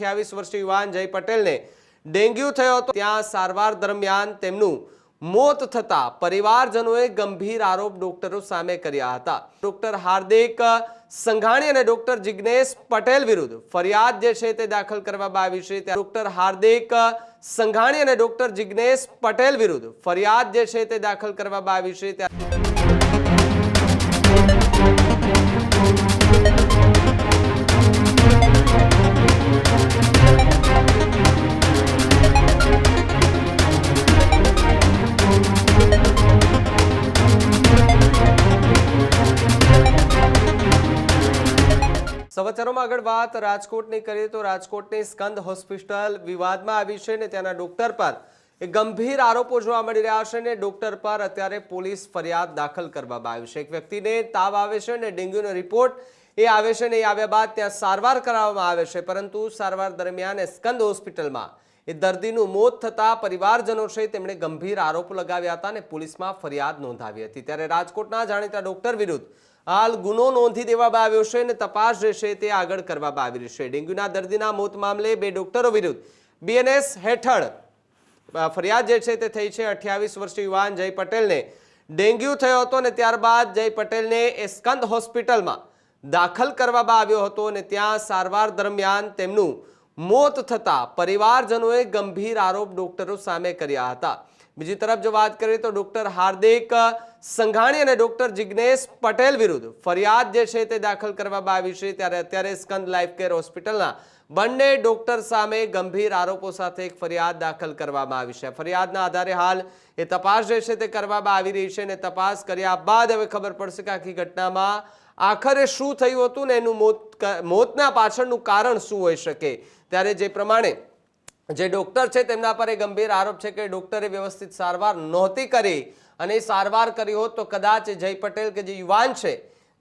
અઠ્યાવીસ વર્ષીય યુવાન જય પટેલને ડેન્ગ્યુ થયો હતો. ત્યાં સારવાર દરમિયાન તેમનું મોત થતા પરિવારજનોએ ગંભીર આરોપ ડોક્ટરો સામે કર્યા હતા. ડોક્ટર હાર્દિક સંઘાણી અને ડોક્ટર જિગ્નેશ પટેલ વિરુદ્ધ ફરિયાદ જે છે તે દાખલ કરવામાં આવી છે. ત્યાં ડોક્ટર હાર્દિક સંઘાણી અને ડોક્ટર જિગ્નેશ પટેલ વિરુદ્ધ ફરિયાદ જે છે તે દાખલ કરવામાં આવી છે. ત્યાં સમાચારોમાં આગળ વાત. રાજકોટની કરીએ તો રાજકોટની સ્કંદ હોસ્પિટલ વિવાદમાં આવી છે ને ત્યાંના ડોક્ટર પર એ ગંભીર આરોપો જોવા મળી રહ્યા છે ને ડોક્ટર પર અત્યારે પોલીસ ફરિયાદ દાખલ કરવામાં આવી છે. એક વ્યક્તિને તાવ આવે છે ને ડેન્ગ્યુનો રિપોર્ટ એ આવે છે ને એ આવ્યા બાદ ત્યાં સારવાર કરાવવામાં આવે છે. પરંતુ સારવાર દરમિયાન સ્કંદ હોસ્પિટલમાં એ દર્દીનું મોત થતા પરિવારજનો છે તેમણે ગંભીર આરોપ લગાવ્યા હતા અને પોલીસમાં ફરિયાદ નોંધાવી હતી. ત્યારે રાજકોટના જાણીતા ડોક્ટર વિરુદ્ધ હાલ ગુનો નોંધી દેવામાં આવ્યો છે અને તપાસ છે તે આગળ કરવામાં આવી રહી છે. ડેન્ગ્યુના દર્દીના મોત મામલે બે ડોક્ટરો વિરુદ્ધ બીએનએસ હેઠળ ફરિયાદ જે છે તે થઈ છે. અઠ્યાવીસ વર્ષીય યુવાન જય પટેલને ડેન્ગ્યુ થયો હતો અને ત્યારબાદ જય પટેલને એ સ્કંદ હોસ્પિટલમાં દાખલ કરવામાં આવ્યો હતો અને ત્યાં સારવાર દરમિયાન તેમનું મોત થતાં પરિવારજનોએ ગંભીર આરોપ ડોક્ટરો સામે કર્યા હતા. બીજી તરફ જો વાત કરીએ તો ડોક્ટર હાર્દિક સંઘાણી અને ડોક્ટર જિગ્નેશ પટેલ વિરુદ્ધ ફરિયાદ જે છે તે દાખલ કરવામાં આવી છે. ત્યારે અત્યારે સ્કંદ લાઈફ કેર હોસ્પિટલના બંને ડોક્ટર સામે ગંભીર આરોપો સાથે એક ફરિયાદ દાખલ કરવામાં આવી છે. ફરિયાદના આધારે હાલ એ તપાસ જે છે તે કરવામાં આવી રહી છે અને તપાસ કર્યા બાદ હવે ખબર પડશે કે આખી ઘટનામાં આખરે શું થયું હતું ને એનું મોત મોતના પાછળનું કારણ શું હોઈ શકે. ત્યારે જે પ્રમાણે જે ડોક્ટર છે તેમના પર એ ગંભીર આરોપ છે કે ડોક્ટરે વ્યવસ્થિત સારવાર નહોતી કરી અને સારવાર કરી હોત તો કદાચ જય પટેલ કે જે યુવાન છે,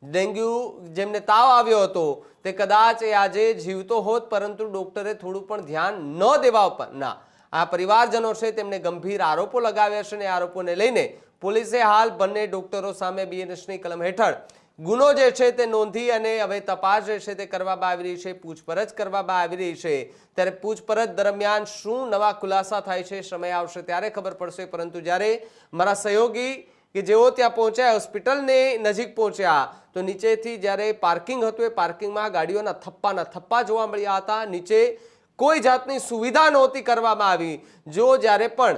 ડેન્ગ્યુ જેમને તાવ આવ્યો હતો, તે કદાચ એ આજે જીવતો હોત, પરંતુ ડોક્ટરે થોડું પણ ધ્યાન ન દેવા પર ના. આ પરિવારજનો છે તેમને ગંભીર આરોપો લગાવ્યા છે અને આરોપોને લઈને પોલીસે હાલ બંને ડોક્ટરો સામે બીએનએસની કલમ હેઠળ ગુનો જે છે તે નોંધી અને હવે તપાસ જે છે તે કરવામાં આવી રહી છે, પૂછપરછ કરવામાં આવી રહી છે. ત્યારે પૂછપરછ દરમિયાન શું નવા ખુલાસા થાય છે, સમય આવશે ત્યારે ખબર પડશે. પરંતુ જ્યારે મારા સહયોગી કે જેઓ ત્યાં પહોંચ્યા, હોસ્પિટલની નજીક પહોંચ્યા, તો નીચેથી જ્યારે પાર્કિંગ હતું, એ પાર્કિંગમાં ગાડીઓના થપ્પાના થપ્પા જોવા મળ્યા હતા. નીચે કોઈ જાતની સુવિધા નહોતી કરવામાં આવી. જો જ્યારે પણ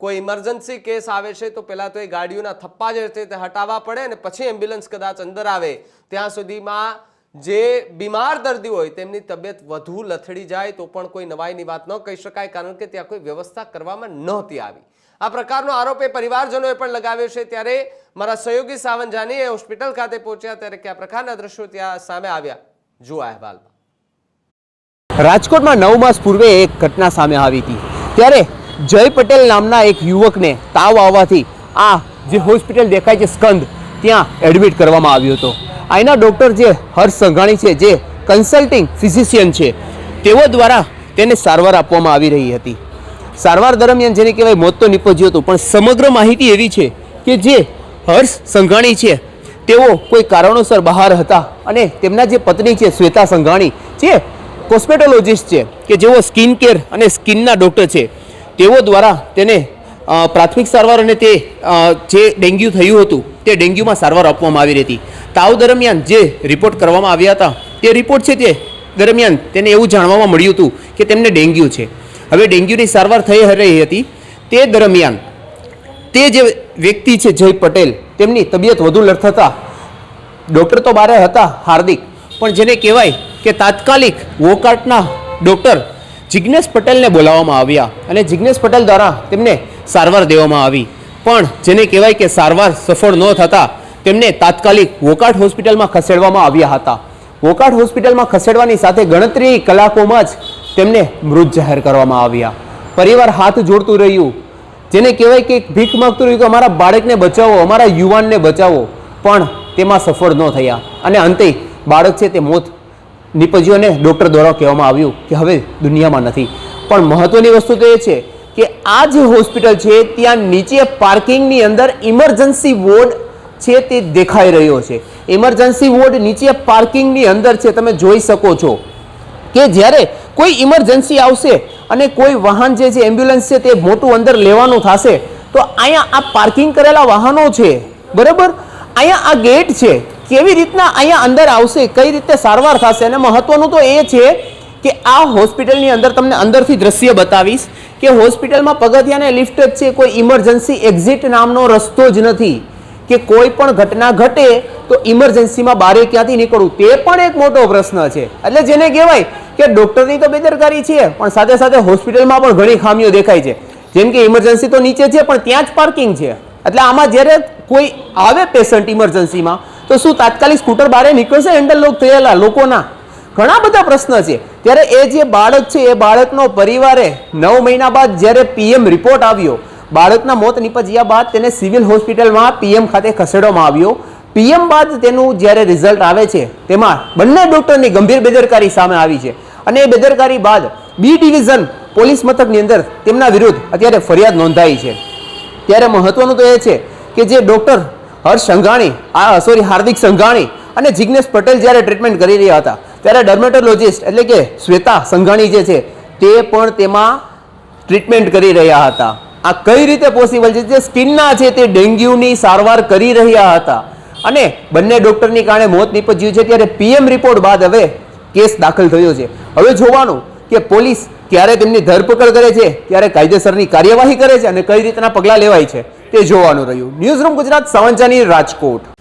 કોઈ ઇમરજન્સી કેસ આવે છે, તો પહેલાં તો એ ગાડીઓના થપ્પા જે છે તે હટાવવા પડે અને પછી એમ્બ્યુલન્સ કદાચ અંદર આવે. ત્યાં સુધીમાં જે બીમાર દર્દી હોય, તેમની તબિયત વધુ લથડી જાય તો પણ કોઈ નવાઈની વાત ન કહી શકાય, કારણ કે ત્યાં કોઈ વ્યવસ્થા કરવામાં નહોતી આવી. આ પ્રકારનો આરોપ એ પરિવારજનોએ પણ લગાવ્યો છે. ત્યારે મારા સહયોગી સાવંજાની એ હોસ્પિટલ ખાતે પહોંચ્યા, ત્યારે કયા પ્રકારના દ્રશ્યો ત્યાં સામે આવ્યા. જુઓ અહેવાલમાં. રાજકોટમાં નવ માસ પૂર્વે એક ઘટના સામે આવી હતી. ત્યારે જય પટેલ નામના એક યુવકને તાવ આવવાથી આ જે હોસ્પિટલ દેખાય છે સ્કંદ, ત્યાં એડમિટ કરવામાં આવ્યો હતો. અહીંના ડૉક્ટર જે હર્ષ સંઘાણી છે, જે કન્સલ્ટિંગ ફિઝિશિયન છે, તેઓ દ્વારા તેને સારવાર આપવામાં આવી રહી હતી. સારવાર દરમિયાન જેને કહેવાય મોત તો નીપજ્યું હતું, પણ સમગ્ર માહિતી એવી છે કે જે હર્ષ સંઘાણી છે, તેઓ કોઈ કારણોસર બહાર હતા અને તેમના જે પત્ની છે, શ્વેતા સંઘાણી, જે કોસ્મેટોલોજીસ્ટ છે, કે જેઓ સ્કિન કેર અને સ્કિનના ડૉક્ટર છે તેઓ દ્વારા તેને પ્રાથમિક સારવાર અને તે જે ડેન્ગ્યુ થયું હતું, તે ડેન્ગ્યુમાં સારવાર આપવામાં આવી હતી તાવ દરમિયાન જે રિપોર્ટ કરવામાં આવ્યા હતા, તે રિપોર્ટ છે તે દરમિયાન તેને એવું જાણવામાં મળ્યું હતું કે તેમને ડેન્ગ્યુ છે. હવે ડેન્ગ્યુની સારવાર થઈ રહી હતી. તે દરમિયાન તે જે વ્યક્તિ છે જય પટેલ, તેમની તબિયત વધુ લથતા, ડૉક્ટર તો બારે હતા હાર્દિક, પણ જેને કહેવાય કે તાત્કાલિક વોકાર્ટના ડૉક્ટર જિજ્ઞેશ પટેલને બોલાવવામાં આવ્યા અને જિજ્ઞેશ પટેલ દ્વારા તેમને સારવાર દેવામાં આવી. પણ જેને કહેવાય કે સારવાર સફળ ન થતાં, તેમને તાત્કાલિક વોકાટ હોસ્પિટલમાં ખસેડવામાં આવ્યા હતા. વોકાટ હોસ્પિટલમાં ખસેડવાની સાથે ગણતરી કલાકોમાં જ તેમને મૃત જાહેર કરવામાં આવ્યા. પરિવાર હાથ જોડતું રહ્યું. જેને કહેવાય કે ભીખ માગતું રહ્યું કે અમારા બાળકને બચાવો, અમારા યુવાનને બચાવો, પણ તેમાં સફળ ન થયા. અને અંતે બાળક છે તે મોત નીપજ્યું અને ડૉક્ટર દ્વારા કહેવામાં આવ્યું કે હવે દુનિયામાં નથી. પણ મહત્ત્વની વસ્તુ તો એ છે કે આ જે હોસ્પિટલ છે, ત્યાં નીચે પાર્કિંગની અંદર ઇમરજન્સી વોર્ડ છે તે દેખાઈ રહ્યો છે. ઇમરજન્સી વોર્ડ નીચે પાર્કિંગની અંદર છે, તમે જોઈ શકો છો કે જ્યારે કોઈ ઇમરજન્સી આવશે અને કોઈ વાહન જે છે, એમ્બ્યુલન્સ છે તે મોટું અંદર લેવાનું થશે, તો અહીંયા આ પાર્કિંગ કરેલા વાહનો છે. બરાબર? અહીંયા આ ગેટ છે. કેવી રીતના અહીંયા અંદર આવશે, કઈ રીતે સારવાર થશે? અને મહત્વનું તો એ છે કે આ હોસ્પિટલની અંદર તમને અંદરથી દ્રશ્ય બતાવીશ કે હોસ્પિટલમાં પગથિયાને લિફ્ટ જ છે, કોઈ ઇમરજન્સી એક્ઝિટ નામનો રસ્તો જ નથી. કે કોઈ પણ ઘટના ઘટે તો ઇમરજન્સીમાં બારે ક્યાંથી નીકળવું? તે પણ એક મોટો પ્રશ્ન છે. એટલે જેને કહેવાય કે ડૉક્ટરની તો બેદરકારી છે, પણ સાથે સાથે હોસ્પિટલમાં પણ ઘણી ખામીઓ દેખાય છે. જેમ કે ઇમરજન્સી તો નીચે છે, પણ ત્યાં જ પાર્કિંગ છે. એટલે આમાં જ્યારે કોઈ આવે પેશન્ટ ઇમરજન્સીમાં તો શું તાત્કાલિક સ્કૂટર બહાર નીકળશે હેન્ડલ લોક થયેલા લોકોના? ઘણા બધા પ્રશ્ન છે. ત્યારે એ જે બાળક છે, એ બાળકનો પરિવારે નવ મહિના બાદ જ્યારે પીએમ રિપોર્ટ આવ્યો, બાળકના મોત નિપજ્યા બાદ તેને સિવિલ હોસ્પિટલમાં પીએમ ખાતે ખસેડવામાં આવ્યો. પીએમ બાદ તેનું જ્યારે રિઝલ્ટ આવે છે, તેમાં બંને ડૉક્ટરની ગંભીર બેદરકારી સામે આવી છે. અને એ બેદરકારી બાદ બી ડિવિઝન પોલીસ મથકની અંદર તેમના વિરુદ્ધ અત્યારે ફરિયાદ નોંધાઈ છે. ત્યારે મહત્વનું તો એ છે કે જે ડોક્ટર હર્ષ સંઘાણી, આ સોરી, હાર્દિક સંઘાણી અને જિગ્નેશ પટેલ જ્યારે ટ્રીટમેન્ટ કરી રહ્યા હતા, ત્યારે ડર્મેટોલોજિસ્ટ એટલે કે શ્વેતા સંઘાણી જે છે, તે પણ તેમાં ટ્રીટમેન્ટ કરી રહ્યા હતા. આ કઈ રીતે પોસિબલ છે? જે સ્કિનના છે તે ડેન્ગ્યુની સારવાર કરી રહ્યા હતા. અને બંને ડોક્ટરની કારણે મોત નીપજ્યું છે, ત્યારે પીએમ રિપોર્ટ બાદ હવે કેસ દાખલ થયો છે. હવે જોવાનું કે પોલીસ ક્યારે તેમની ધરપકડ કરે છે, ક્યારે કાયદેસરની કાર્યવાહી કરે છે અને કઈ રીતના પગલાં લેવાય છે. તે જોવાનું રહ્યું. ન્યૂઝ રૂમ ગુજરાત સમાચારની રાજકોટ.